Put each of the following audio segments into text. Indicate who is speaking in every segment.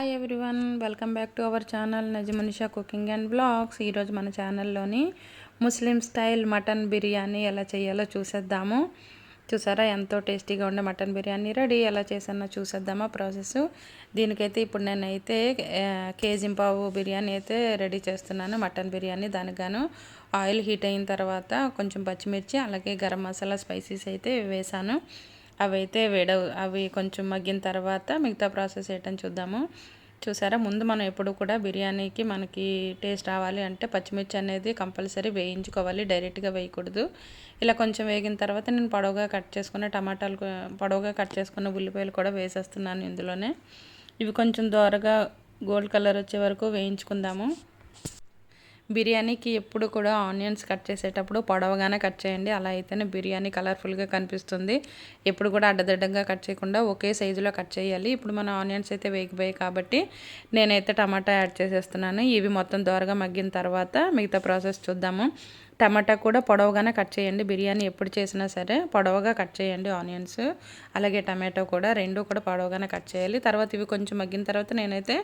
Speaker 1: Hi everyone welcome back to our channel Najamunisha cooking and blogs ఈరోజు మన ఛానల్లోని Muslim style mutton biryani ఎలా చేయాలో చూసేద్దాము. చూసారా ఎంతో టేస్టీగా ఉండే మటన్ బిర్యానీ రెడీ. ఎలా చేసానో చూసేద్దామా ప్రాసెస్ దీనికైతే ఇప్పుడు నేనైతే కేజీ పావు బిర్యానీ అయితే రెడీ చేస్తున్నాను మటన్ బిర్యానీ. దానిగాను ఆయిల్ హీట్ అయిన తర్వాత కొంచెం పచ్చిమిర్చి అలాగే గరం మసాలా స్పైసీస్ అయితే వేసాను. అవి అయితే వేడ అవి కొంచెం మగ్గిన తర్వాత మిగతా ప్రాసెస్ ఏంటని చూద్దాము. చూసారా? ముందు మనం ఎప్పుడు కూడా బిర్యానీకి మనకి టేస్ట్ రావాలి అంటే పచ్చిమిర్చి అనేది కంపల్సరీ వేయించుకోవాలి డైరెక్ట్గా వేయకూడదు. ఇలా కొంచెం వేగిన తర్వాత నేను పొడవుగా కట్ చేసుకున్న టమాటాలు పొడవుగా కట్ చేసుకున్న ఉల్లిపాయలు కూడా వేసేస్తున్నాను ఇందులోనే. ఇవి కొంచెం దోరగా గోల్డ్ కలర్ వచ్చే వరకు వేయించుకుందాము. బిర్యానీకి ఎప్పుడు కూడా ఆనియన్స్ కట్ చేసేటప్పుడు పొడవగానే కట్ చేయండి. అలా అయితేనే బిర్యానీ కలర్ఫుల్గా కనిపిస్తుంది. ఎప్పుడు కూడా అడ్డదిడ్డంగా కట్ చేయకుండా ఒకే సైజులో కట్ చేయాలి. ఇప్పుడు మన ఆనియన్స్ అయితే వేగిపోయాయి కాబట్టి నేనైతే టమాటా యాడ్ చేసేస్తున్నాను. ఇవి మొత్తం దోరగా మగ్గిన తర్వాత మిగతా ప్రాసెస్ చూద్దాము. టమాటా కూడా పొడవుగానే కట్ చేయండి. బిర్యానీ ఎప్పుడు చేసినా సరే పొడవుగా కట్ చేయండి. ఆనియన్స్ అలాగే టమాటో కూడా రెండు కూడా పొడవుగానే కట్ చేయాలి. తర్వాత ఇవి కొంచెం మగ్గిన తర్వాత నేనైతే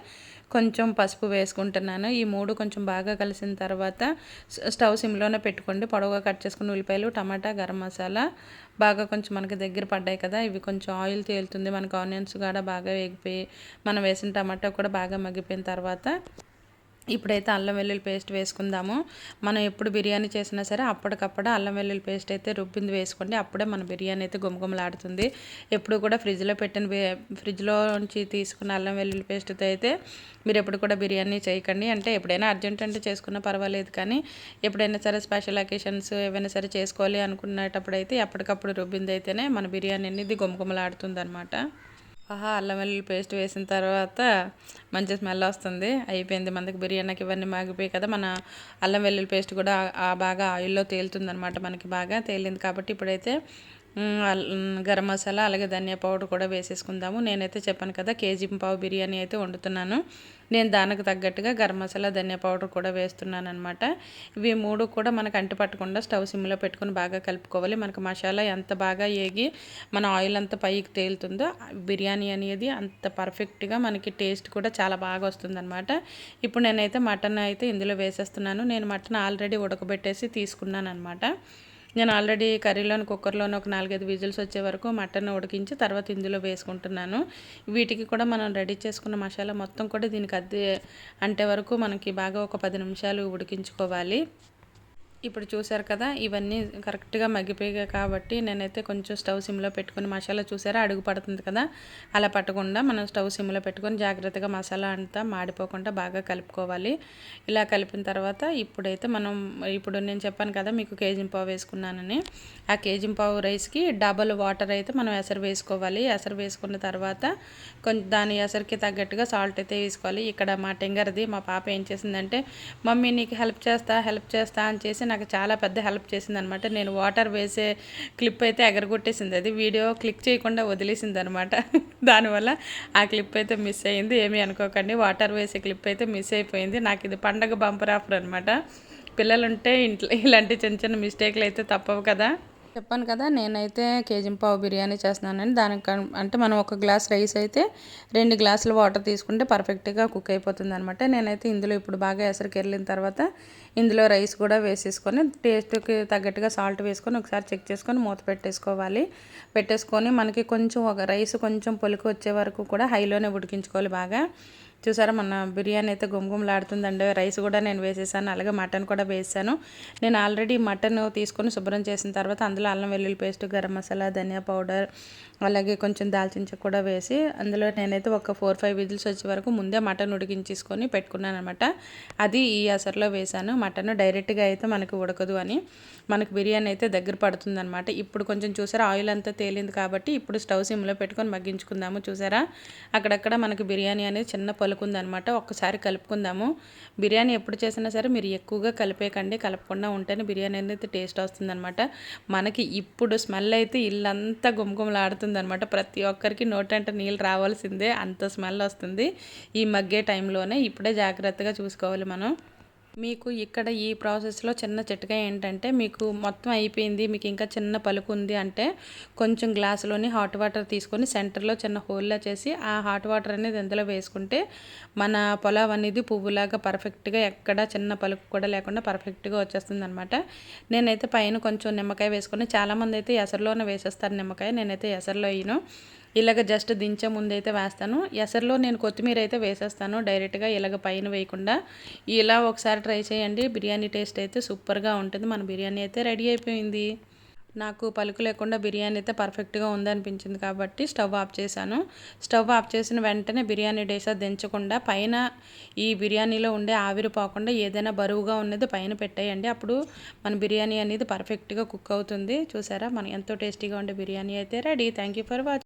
Speaker 1: కొంచెం పసుపు వేసుకుంటున్నాను. ఈ మూడు కొంచెం బాగా కలిసిన తర్వాత స్టవ్ సిమ్లోనే పెట్టుకోండి. పొడవుగా కట్ చేసుకున్న ఉల్లిపాయలు టమాటా గరం మసాలా బాగా కొంచెం మనకి దగ్గర పడ్డాయి కదా ఇవి కొంచెం ఆయిల్ తేలుతుంది. మనకు ఆనియన్స్ కూడా బాగా వేగిపోయి మనం వేసిన టమాటా కూడా బాగా మగ్గిపోయిన తర్వాత ఇప్పుడైతే అల్లం వెల్లుల్లి పేస్ట్ వేసుకుందాము. మనం ఎప్పుడు బిర్యానీ చేసినా సరే అప్పటికప్పుడు అల్లం వెల్లుల్లి పేస్ట్ అయితే రుబ్బింది వేసుకోండి. అప్పుడే మన బిర్యానీ అయితే గుమగుమలాడుతుంది. ఎప్పుడు కూడా ఫ్రిడ్జ్లో పెట్టిన ఫ్రిడ్జ్లో నుంచి తీసుకున్న అల్లం వెల్లుల్లి పేస్ట్తో అయితే మీరు ఎప్పుడు కూడా బిర్యానీ చేయకండి. అంటే ఎప్పుడైనా అర్జెంట్ అంటే చేసుకున్నా పర్వాలేదు కానీ ఎప్పుడైనా సరే స్పెషల్ అకేషన్స్ ఏవైనా సరే చేసుకోవాలి అనుకునేటప్పుడు అయితే ఎప్పటికప్పుడు రుబ్బింది అయితేనే మన బిర్యానీ అనేది గుమగుమలాడుతుంది అనమాట ఆహా అల్లం వెల్లుల్లి పేస్ట్ వేసిన తర్వాత మంచి స్మెల్ వస్తుంది. అయిపోయింది మనకి బిర్యానీకి ఇవన్నీ మాగిపోయి కదా. మన అల్లం వెల్లుల్లి పేస్ట్ కూడా బాగా ఆయిల్లో తేలుతుంది అనమాట మనకి బాగా తేలింది కాబట్టి ఇప్పుడైతే గరం మసాలా అలాగే ధనియా పౌడర్ కూడా వేసేసుకుందాము. నేనైతే చెప్పాను కదా కేజీ పావు బిర్యానీ అయితే వండుతున్నాను. నేను దానికి తగ్గట్టుగా గరం మసాలా ధనియా పౌడర్ కూడా వేస్తున్నాను అనమాట ఇవి మూడు కూడా మనకు అంటి పట్టకుండా స్టవ్ సిమ్లో పెట్టుకుని బాగా కలుపుకోవాలి. మనకు మసాలా ఎంత బాగా ఏగి మన ఆయిల్ అంత పైకి తేలుతుందో బిర్యానీ అనేది అంత పర్ఫెక్ట్గా మనకి టేస్ట్ కూడా చాలా బాగా వస్తుందన్నమాట. ఇప్పుడు నేనైతే మటన్ అయితే ఇందులో వేసేస్తున్నాను. నేను మటన్ ఆల్రెడీ ఉడకబెట్టేసి తీసుకున్నాను అనమాట నేను ఆల్రెడీ కర్రీలోని కుక్కర్లోని ఒక నాలుగైదు విజిల్స్ వచ్చే వరకు మటన్ ఉడికించి తర్వాత ఇందులో వేసుకుంటున్నాను. వీటికి కూడా మనం రెడీ చేసుకున్న మసాలా మొత్తం కూడా దీనికి అద్దె అంటే వరకు మనకి బాగా ఒక పది నిమిషాలు ఉడికించుకోవాలి. ఇప్పుడు చూసారు కదా ఇవన్నీ కరెక్ట్గా మగ్గిపోయాయి కాబట్టి నేనైతే కొంచెం స్టవ్ సిమ్లో పెట్టుకుని మసాలా చూసారా అడుగు పడుతుంది కదా అలా పట్టకుండా మనం స్టవ్ సిమ్లో పెట్టుకొని జాగ్రత్తగా మసాలా అంతా మాడిపోకుండా బాగా కలుపుకోవాలి. ఇలా కలిపిన తర్వాత ఇప్పుడైతే మనం ఇప్పుడు నేను చెప్పాను కదా మీకు కేజీ పావు వేసుకున్నానని ఆ కేజీ పావు రైస్కి డబల్ వాటర్ అయితే మనం ఎసరు వేసుకోవాలి. ఎసరు వేసుకున్న తర్వాత కొంచెం దాని ఎసరికి తగ్గట్టుగా సాల్ట్ అయితే వేసుకోవాలి. ఇక్కడ మా టెంగర్ది మా పాప ఏం చేసిందంటే మమ్మీ నీకు హెల్ప్ చేస్తా హెల్ప్ చేస్తా అని చేసి నాకు నాకు చాలా పెద్ద హెల్ప్ చేసింది అనమాట నేను వాటర్ వేసే క్లిప్ అయితే ఎగరగొట్టేసింది. అది వీడియో క్లిక్ చేయకుండా వదిలేసింది అనమాట దానివల్ల ఆ క్లిప్ అయితే మిస్ అయింది. ఏమీ అనుకోకండి. వాటర్ వేసే క్లిప్ అయితే మిస్ అయిపోయింది. నాకు ఇది పండగ బంపర్ ఆఫర్ అనమాట. పిల్లలుంటే ఇంట్లో ఇలాంటి చిన్న చిన్న మిస్టేక్లు అయితే తప్పవు కదా. చెప్పాను కదా నేనైతే కేజీ పావు బిర్యానీ చేస్తున్నానని దానికి అంటే మనం ఒక గ్లాస్ రైస్ అయితే రెండు గ్లాసులు వాటర్ తీసుకుంటే పర్ఫెక్ట్గా కుక్ అయిపోతుంది అనమాట నేనైతే ఇందులో ఇప్పుడు బాగా ఎసరికి వెళ్ళిన తర్వాత ఇందులో రైస్ కూడా వేసేసుకొని టేస్ట్కి తగ్గట్టుగా సాల్ట్ వేసుకొని ఒకసారి చెక్ చేసుకొని మూత పెట్టేసుకోవాలి. పెట్టేసుకొని మనకి కొంచెం ఒక రైస్ కొంచెం పొలికి వచ్చే వరకు కూడా హైలోనే ఉడికించుకోవాలి బాగా. చూసారా మన బిర్యానీ అయితే గుమ్గుమలాడుతుందండి. రైస్ కూడా నేను వేసేసాను అలాగే మటన్ కూడా వేసాను. నేను ఆల్రెడీ మటన్ తీసుకొని శుభ్రం చేసిన తర్వాత అందులో అల్లం వెల్లుల్లి పేస్ట్ గరం మసాలా ధనియా పౌడర్ అలాగే కొంచెం దాల్చిన చెక్క కూడా వేసి అందులో నేనైతే ఒక ఫోర్ ఫైవ్ విజిల్స్ వచ్చే వరకు ముందే మటన్ ఉడికించేసుకొని పెట్టుకున్నాను అనమాట అది ఈ అసర్లో వేసాను. మటన్ డైరెక్ట్గా అయితే మనకి ఉడకదు అని మనకు బిర్యానీ అయితే దగ్గర పడుతుందనమాట ఇప్పుడు కొంచెం చూసారా ఆయిల్ అంతా తేలింది కాబట్టి ఇప్పుడు స్టవ్ సిమ్లో పెట్టుకొని మగ్గించుకుందాము. చూసారా అక్కడక్కడ మనకి బిర్యానీ అనేది చిన్న పలుకుందనమాట ఒక్కసారి కలుపుకుందాము. బిర్యానీ ఎప్పుడు చేసినా సరే మీరు ఎక్కువగా కలిపేకండి కలపకుండా ఉంటేనే బిర్యానీ అనేది టేస్ట్ వస్తుందనమాట. మనకి ఇప్పుడు స్మెల్ అయితే ఇల్లంతా గుమగుమలాడుతుందనమాట. ప్రతి ఒక్కరికి నోటంట నీళ్ళు రావాల్సిందే. అంత స్మెల్ వస్తుంది. ఈ మగ్గే టైంలోనే ఇప్పుడే జాగ్రత్తగా చూసుకోవాలి మనం. మీకు ఇక్కడ ఈ ప్రాసెస్లో చిన్న చిట్కా ఏంటంటే మీకు మొత్తం అయిపోయింది మీకు ఇంకా చిన్న పలుకు ఉంది అంటే కొంచెం గ్లాసులోని హాట్ వాటర్ తీసుకొని సెంటర్లో చిన్న హోల్లా చేసి ఆ హాట్ వాటర్ అనేది ఇందులో వేసుకుంటే మన పొలావ్ అనేది పువ్వులాగా పర్ఫెక్ట్గా ఎక్కడ చిన్న పలుకు కూడా లేకుండా పర్ఫెక్ట్గా వచ్చేస్తుంది అనమాట నేనైతే పైన కొంచెం నిమ్మకాయ వేసుకొని చాలామంది అయితే ఎసరులోనే వేసేస్తారు నిమ్మకాయ. నేనైతే ఎసరులో వేయను. ఇలాగ జస్ట్ దించే ముందు అయితే వేస్తాను. ఎసర్లో నేను కొత్తిమీర అయితే వేసేస్తాను. డైరెక్ట్గా ఇలాగ పైన వేయకుండా. ఇలా ఒకసారి ట్రై చేయండి. బిర్యానీ టేస్ట్ అయితే సూపర్గా ఉంటుంది. మన బిర్యానీ అయితే రెడీ అయిపోయింది. నాకు పలుకు లేకుండా బిర్యానీ అయితే పర్ఫెక్ట్గా ఉందనిపించింది కాబట్టి స్టవ్ ఆఫ్ చేశాను. స్టవ్ ఆఫ్ చేసిన వెంటనే బిర్యానీ డేసా దించకుండా పైన ఈ బిర్యానీలో ఉండే ఆవిరి పోకుండా ఏదైనా బరువుగా ఉన్నది పైన పెట్టేయండి. అప్పుడు మన బిర్యానీ అనేది పర్ఫెక్ట్గా కుక్ అవుతుంది. చూసారా? మన ఎంతో టేస్టీగా ఉండే బిర్యానీ అయితే ready. Thank you for watching